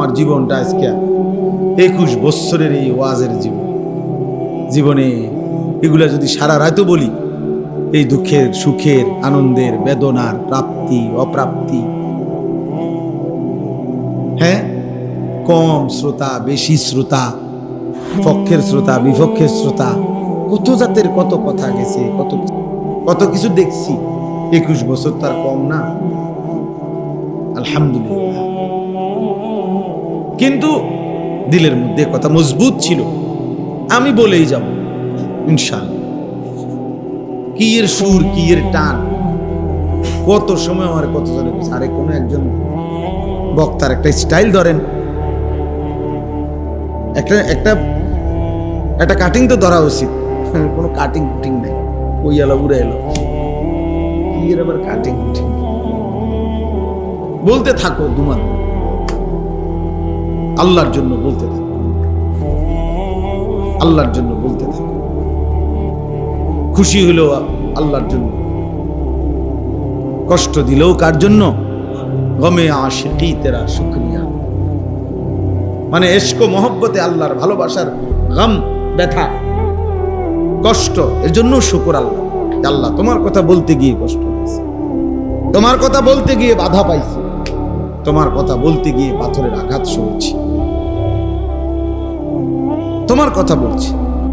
আমার জীবনটা আজকে একুশ বৎসরের এই ওয়াজের জীবন। জীবনে এগুলা যদি সারা রাতও বলি, এই দুঃখের, সুখের, আনন্দের, বেদনার প্রাপ্তি, অপ্রাপ্তি হ্যাঁ? কম শ্রোতা, বেশি শ্রোতা, পক্ষের শ্রোতা, বিপক্ষের শ্রোতা, কত জাতের কত কথা গেছে, কত কত কিছু দেখছি। একুশ বছর তার কম না। আলহামদুলিল্লাহ। কিন্তু দিলের মধ্যে কথা মজবুত ছিল। আমি বলেই যাব, ইনশাআল্লাহ। কি এর সুর, কি এর টান? কত সময় আমার কত জনে আরে, কোনো একজন বক্তার একটা স্টাইল ধরেন। একটা একটা একটা কাটিং তো ধরা উচিত। কোনো কাটিং কুটিং নাই। ওই এলো উড়ে এলো। কি এর আবার কাটিং কুটিং বলতে থাকো দুমান আল্লাহর জন্য বলতে থাকো। আল্লাহর জন্য বলতে থাকো। খুশি হলেও আল্লাহর জন্য। কষ্ট দিলেও কার জন্য? গমে আশিকি তেরা শুক্রিয়া। মানে এসকো মহব্বতে আল্লাহর ভালোবাসার গম, ব্যথা, কষ্ট, এর জন্য শুকর আল্লাহ। আল্লাহ তোমার কথা বলতে গিয়ে কষ্ট হয়েছে তোমার কথা বলতে গিয়ে বাধা পাইছি। তোমার কথা বলতে গিয়ে পাথরের আঘাত শুনেছি। তোমার কথা বলছি।